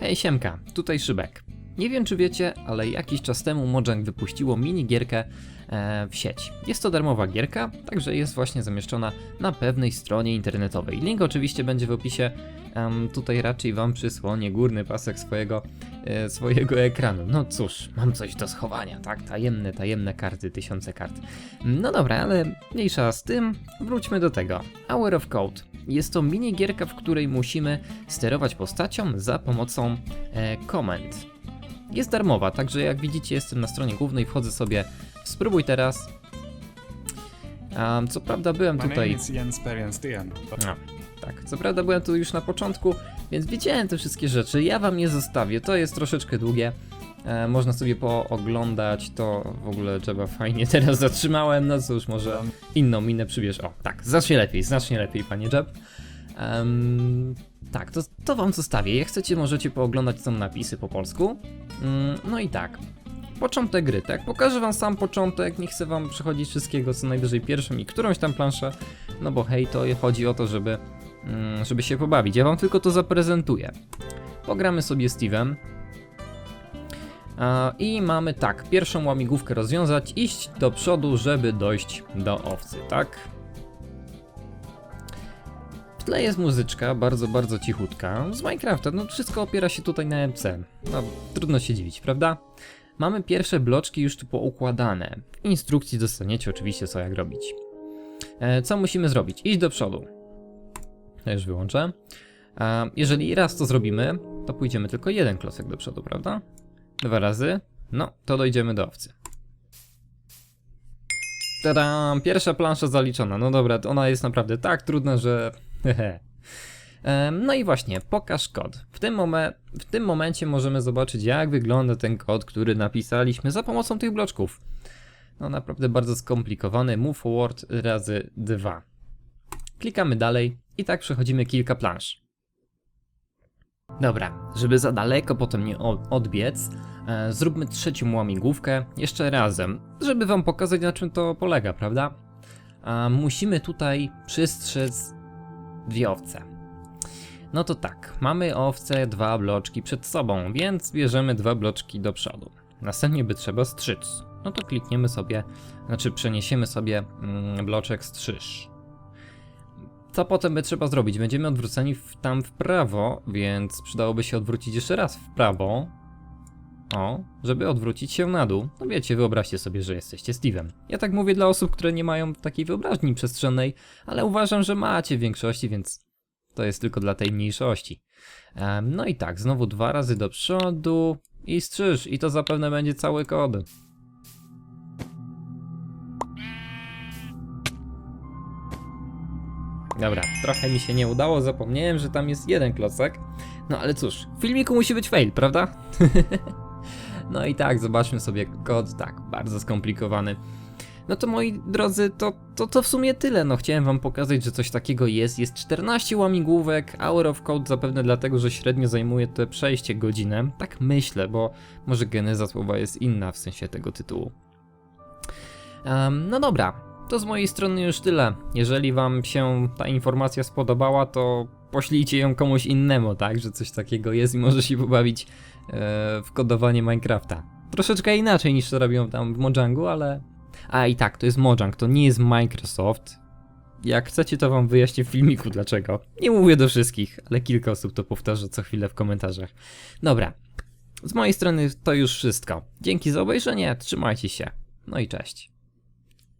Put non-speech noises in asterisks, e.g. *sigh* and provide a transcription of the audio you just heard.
Hej Siemka, tutaj Szybek. Nie wiem czy wiecie, ale jakiś czas temu Mojang wypuściło minigierkę e, w sieć. Jest to darmowa gierka, także jest właśnie zamieszczona na pewnej stronie internetowej. Link oczywiście będzie w opisie. Tutaj raczej wam przysłonię górny pasek swojego, swojego ekranu. No cóż, mam coś do schowania, tak? Tajemne, tajemne karty, tysiące kart. No dobra, ale mniejsza z tym, wróćmy do tego. Hour of Code. Jest to minigierka, w której musimy sterować postacią za pomocą e, komend. Jest darmowa, także jak widzicie jestem na stronie głównej, wchodzę sobie w spróbuj teraz. Um, co prawda byłem tutaj... No, tak. Co prawda byłem tu już na początku, więc widziałem te wszystkie rzeczy. Ja wam je zostawię. To jest troszeczkę długie. E, można sobie pooglądać to w ogóle trzeba fajnie *laughs* teraz zatrzymałem. No cóż, może inną minę przybierz. O, tak, znacznie lepiej, znacznie lepiej, panie Jeb. Em, tak, to, to wam zostawię. Jak chcecie, możecie pooglądać, są napisy po polsku. Mm, no i tak. Początek gry, tak? Pokażę wam sam początek, nie chcę wam przechodzić wszystkiego, co najwyżej pierwszą i którąś tam planszę, no bo hej, to chodzi o to, żeby, żeby się pobawić. Ja wam tylko to zaprezentuję. Pogramy sobie Steve'em. I mamy tak, pierwszą łamigłówkę rozwiązać, iść do przodu, żeby dojść do owcy, tak? W tle jest muzyczka, bardzo, bardzo cichutka. Z Minecrafta, no wszystko opiera się tutaj na MC. No, trudno się dziwić, prawda? Mamy pierwsze bloczki już tu poukładane. W instrukcji dostaniecie oczywiście co jak robić. E, co musimy zrobić? Iść do przodu. To już wyłączę. Jeżeli raz to zrobimy, to pójdziemy tylko jeden klocek do przodu, prawda? Dwa razy. No, to dojdziemy do owcy. Tadam! Pierwsza plansza zaliczona. No dobra, ona jest naprawdę tak trudna, że... No i właśnie, pokaż kod. W tym, momen- w tym momencie możemy zobaczyć, jak wygląda ten kod, który napisaliśmy za pomocą tych bloczków. No naprawdę bardzo skomplikowany. Move forward razy 2. Klikamy dalej i tak przechodzimy kilka plansz. Dobra, żeby za daleko potem nie odbiec, e, zróbmy trzecią łamigłówkę jeszcze razem, żeby wam pokazać na czym to polega, prawda? Musimy tutaj przystrzec dwie owce. No to tak, mamy owce, dwa bloczki przed sobą, więc bierzemy dwa bloczki do przodu. Następnie by trzeba strzyc. No to klikniemy sobie, znaczy przeniesiemy sobie mm, bloczek strzyż. Co potem by trzeba zrobić? Będziemy odwróceni w, tam w prawo, więc przydałoby się odwrócić jeszcze raz w prawo. O, żeby odwrócić się na dół. No wiecie, wyobraźcie sobie, że jesteście Steve'em. Ja tak mówię dla osób, które nie mają takiej wyobraźni przestrzennej, ale uważam, że macie w większości, więc to jest tylko dla tej mniejszości. Em, no i tak, znowu dwa razy do przodu i strzyż, i to zapewne będzie cały kod. Dobra, trochę mi się nie udało, zapomniałem, że tam jest jeden klocek. No ale cóż, w filmiku musi być fail, prawda? *laughs* no i tak, zobaczmy sobie kod, tak, bardzo skomplikowany. No to moi drodzy, to, to, to w sumie tyle. No chciałem wam pokazać, że coś takiego jest. Jest 14 łamigłówek, Hour of Code zapewne dlatego, że średnio zajmuje to przejście godzinę. Tak myślę, bo może geneza słowa jest inna w sensie tego tytułu. Em, no dobra, to z mojej strony już tyle. Jeżeli wam się ta informacja spodobała, to poślijcie ją komuś innemu, tak? Że coś takiego jest i może się pobawić e, w kodowanie Minecrafta. Troszeczkę inaczej niż to robią tam w Mojangu, ale... A i tak, to jest Mojang, to nie jest Microsoft. Jak chcecie, to wam wyjaśnię w filmiku dlaczego. Nie mówię do wszystkich, ale kilka osób to powtarza co chwilę w komentarzach. Dobra, z mojej strony to już wszystko. Dzięki za obejrzenie, trzymajcie się. No i cześć.